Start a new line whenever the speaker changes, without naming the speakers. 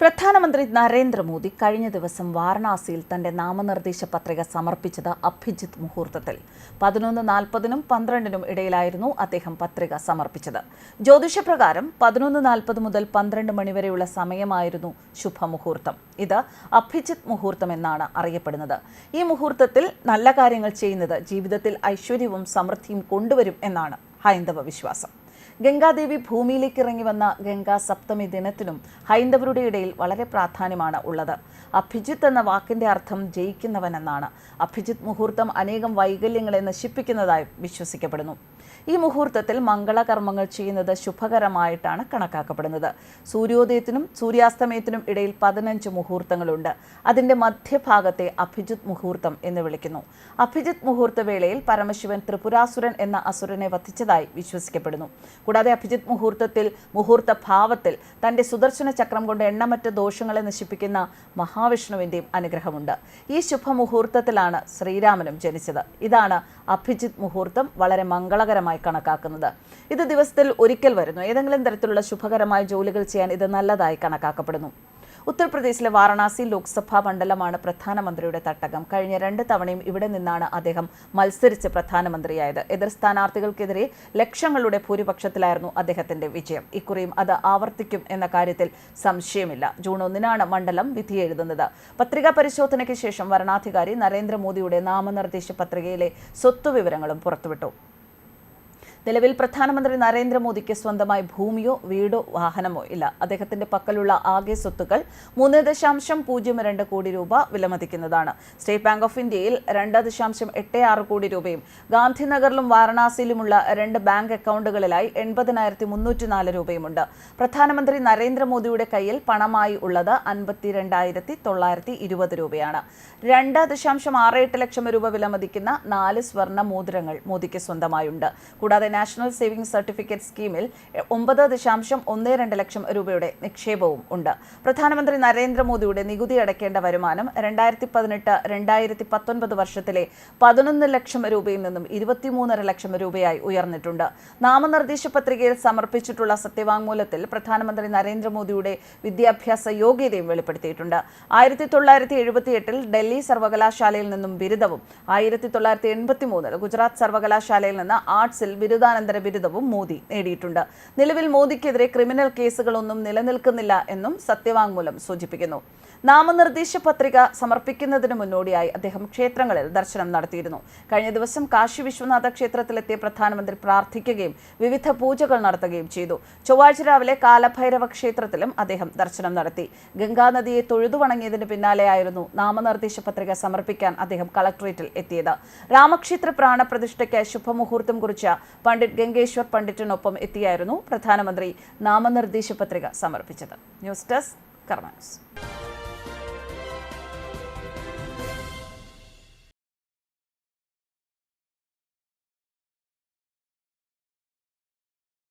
പ്രധാനമന്ത്രി നരേന്ദ്രമോദി കഴിഞ്ഞ ദിവസം വാരണാസിയിൽ തന്റെ നാമനിർദ്ദേശ പത്രിക സമർപ്പിച്ചത് അഭിജിത്ത് മുഹൂർത്തത്തിൽ. പതിനൊന്ന് നാൽപ്പതിനും പന്ത്രണ്ടിനും ഇടയിലായിരുന്നു അദ്ദേഹം പത്രിക സമർപ്പിച്ചത്. ജ്യോതിഷപ്രകാരം പതിനൊന്ന് നാൽപ്പത് മുതൽ പന്ത്രണ്ട് മണിവരെയുള്ള സമയമായിരുന്നു ശുഭമുഹൂർത്തം. ഇത് അഭിജിത്ത് മുഹൂർത്തം എന്നാണ് അറിയപ്പെടുന്നത്. ഈ മുഹൂർത്തത്തിൽ നല്ല കാര്യങ്ങൾ ചെയ്യുന്നത് ജീവിതത്തിൽ ഐശ്വര്യവും സമൃദ്ധിയും കൊണ്ടുവരും എന്നാണ് ഹൈന്ദവ വിശ്വാസം. ഗംഗാദേവി ഭൂമിയിലേക്ക് ഇറങ്ങി വന്ന ഗംഗാ സപ്തമി ദിനത്തിനും ഹൈന്ദവരുടെ ഇടയിൽ വളരെ പ്രാധാന്യമാണ് ഉള്ളത്. അഭിജിത്ത് എന്ന വാക്കിന്റെ അർത്ഥം ജയിക്കുന്നവൻ എന്നാണ് അഭിജിത്ത് മുഹൂർത്തം അനേകം വൈകല്യങ്ങളെ നശിപ്പിക്കുന്നതായി വിശ്വസിക്കപ്പെടുന്നു. ഈ മുഹൂർത്തത്തിൽ മംഗളകർമ്മങ്ങൾ ചെയ്യുന്നത് ശുഭകരമായിട്ടാണ് കണക്കാക്കപ്പെടുന്നത്. സൂര്യോദയത്തിനും സൂര്യാസ്തമയത്തിനും ഇടയിൽ പതിനഞ്ച് മുഹൂർത്തങ്ങളുണ്ട്. അതിന്റെ മധ്യഭാഗത്തെ അഭിജിത് മുഹൂർത്തം എന്ന് വിളിക്കുന്നു. അഭിജിത് മുഹൂർത്ത വേളയിൽ പരമശിവൻ ത്രിപുരാസുരൻ എന്ന അസുരനെ വധിച്ചതായി വിശ്വസിക്കപ്പെടുന്നു. കൂടാതെ അഭിജിത് മുഹൂർത്തത്തിൽ മുഹൂർത്ത ഭാവത്തിൽ തന്റെ സുദർശന ചക്രം കൊണ്ട് എണ്ണമറ്റ ദോഷങ്ങളെ നശിപ്പിക്കുന്ന മഹാവിഷ്ണുവിന്റെയും അനുഗ്രഹമുണ്ട്. ഈ ശുഭമുഹൂർത്തത്തിലാണ് ശ്രീരാമനും ജനിച്ചത്. ഇതാണ് അഭിജിത് മുഹൂർത്തം. വളരെ മംഗളകരമായി കണക്കാക്കുന്നത്. ഇത് ദിവസത്തിൽ ഒരിക്കൽ വരുന്നു. ഏതെങ്കിലും തരത്തിലുള്ള ശുഭകരമായ ജോലികൾ ചെയ്യാൻ ഇത് നല്ലതായി കണക്കാക്കപ്പെടുന്നു. ഉത്തർപ്രദേശിലെ വാരണാസി ലോക്സഭാ മണ്ഡലമാണ് പ്രധാനമന്ത്രിയുടെ തട്ടകം. കഴിഞ്ഞ രണ്ട് തവണയും ഇവിടെ നിന്നാണ് അദ്ദേഹം മത്സരിച്ച് പ്രധാനമന്ത്രിയായത്. എതിർ സ്ഥാനാർത്ഥികൾക്കെതിരെ ലക്ഷങ്ങളുടെ ഭൂരിപക്ഷത്തിലായിരുന്നു അദ്ദേഹത്തിന്റെ വിജയം. ഇക്കുറിയും അത് ആവർത്തിക്കും എന്ന കാര്യത്തിൽ സംശയമില്ല. ജൂൺ ഒന്നിനാണ് മണ്ഡലം വിധിയെഴുതുന്നത് പത്രികാ പരിശോധനയ്ക്ക് ശേഷം വരണാധികാരി നരേന്ദ്രമോദിയുടെ നാമനിർദ്ദേശ പത്രികയിലെ സ്വത്തുവിവരങ്ങളും പുറത്തുവിട്ടു. നിലവിൽ പ്രധാനമന്ത്രി നരേന്ദ്രമോദിക്ക് സ്വന്തമായി ഭൂമിയോ വീടോ വാഹനമോ ഇല്ല. അദ്ദേഹത്തിന്റെ പക്കലുള്ള ആകെ സ്വത്തുക്കൾ മൂന്ന് ദശാംശം പൂജ്യം രണ്ട് കോടി രൂപ വിലമതിക്കുന്നതാണ്. സ്റ്റേറ്റ് ബാങ്ക് ഓഫ് ഇന്ത്യയിൽ രണ്ട് ദശാംശം എട്ട് ആറ് കോടി രൂപയും ഗാന്ധിനഗറിലും വാരണാസിയിലുമുള്ള രണ്ട് ബാങ്ക് അക്കൗണ്ടുകളിലായി എൺപതിനായിരത്തി മുന്നൂറ്റി നാല് രൂപയുമുണ്ട്. പ്രധാനമന്ത്രി നരേന്ദ്രമോദിയുടെ കയ്യിൽ പണമായി ഉള്ളത് അൻപത്തിരണ്ടായിരത്തി തൊള്ളായിരത്തി ഇരുപത് രൂപയാണ്. രണ്ട് ദശാംശം ആറ് എട്ട് ലക്ഷം രൂപ വിലമതിക്കുന്ന നാല് സ്വർണ മോതിരങ്ങൾ മോദിക്ക് സ്വന്തമായുണ്ട്. കൂടാതെ നാഷണൽ സേവിംഗ് സർട്ടിഫിക്കറ്റ് സ്കീമിൽ ഒമ്പത് ദശാംശം ഒന്ന് രണ്ട് ലക്ഷം രൂപയുടെ നിക്ഷേപവും ഉണ്ട്. പ്രധാനമന്ത്രി നരേന്ദ്രമോദിയുടെ നികുതി അടയ്ക്കേണ്ട വരുമാനം രണ്ടായിരത്തി പതിനെട്ട് രണ്ടായിരത്തി പത്തൊൻപത് വർഷത്തിലെ പതിനൊന്ന് ലക്ഷം രൂപയിൽ നിന്നും ഇരുപത്തിമൂന്നര ലക്ഷം രൂപയായി ഉയർന്നിട്ടുണ്ട്. നാമനിർദ്ദേശ പത്രികയിൽ സമർപ്പിച്ചിട്ടുള്ള സത്യവാങ്മൂലത്തിൽ പ്രധാനമന്ത്രി നരേന്ദ്രമോദിയുടെ വിദ്യാഭ്യാസ യോഗ്യതയും വെളിപ്പെടുത്തിയിട്ടുണ്ട്. ആയിരത്തി തൊള്ളായിരത്തി എഴുപത്തി എട്ടിൽ ഡൽഹി സർവകലാശാലയിൽ നിന്നും ബിരുദവും ആയിരത്തി തൊള്ളായിരത്തി എൺപത്തി മൂന്നിൽ ഗുജറാത്ത് സർവകലാശാലയിൽ നിന്ന് ആർട്സിൽ ബിരുദാനന്തര ബിരുദവും മോദി നേടിയിട്ടുണ്ട്. നിലവിൽ മോദിക്കെതിരെ ക്രിമിനൽ കേസുകളൊന്നും നിലനിൽക്കുന്നില്ല എന്നും സത്യവാങ്മൂലം സൂചിപ്പിക്കുന്നു. നാമനിർദ്ദേശ പത്രിക സമർപ്പിക്കുന്നതിന് മുന്നോടിയായി അദ്ദേഹം ക്ഷേത്രങ്ങളിൽ ദർശനം നടത്തിയിരുന്നു. കഴിഞ്ഞ ദിവസം കാശി വിശ്വനാഥ ക്ഷേത്രത്തിലെത്തിയ പ്രധാനമന്ത്രി പ്രാർത്ഥിക്കുകയും വിവിധ പൂജകൾ നടത്തുകയും ചെയ്തു. ചൊവ്വാഴ്ച രാവിലെ കാലഭൈരവ ക്ഷേത്രത്തിലും അദ്ദേഹം ദർശനം നടത്തി. ഗംഗാനദിയെ തൊഴുതു വണങ്ങിയതിന് പിന്നാലെയായിരുന്നു നാമനിർദ്ദേശ പത്രിക സമർപ്പിക്കാൻ അദ്ദേഹം കളക്ടറേറ്റിൽ എത്തിയത്. രാമക്ഷേത്ര പ്രാണപ്രതിഷ്ഠയ്ക്ക് ശുഭമുഹൂർത്തം കുറിച്ച പണ്ഡിറ്റ് ഗംഗേശ്വർ പണ്ഡിറ്റിനൊപ്പം എത്തിയായിരുന്നു പ്രധാനമന്ത്രി നാമനിർദ്ദേശ പത്രിക സമർപ്പിച്ചത്. News desk Karma news.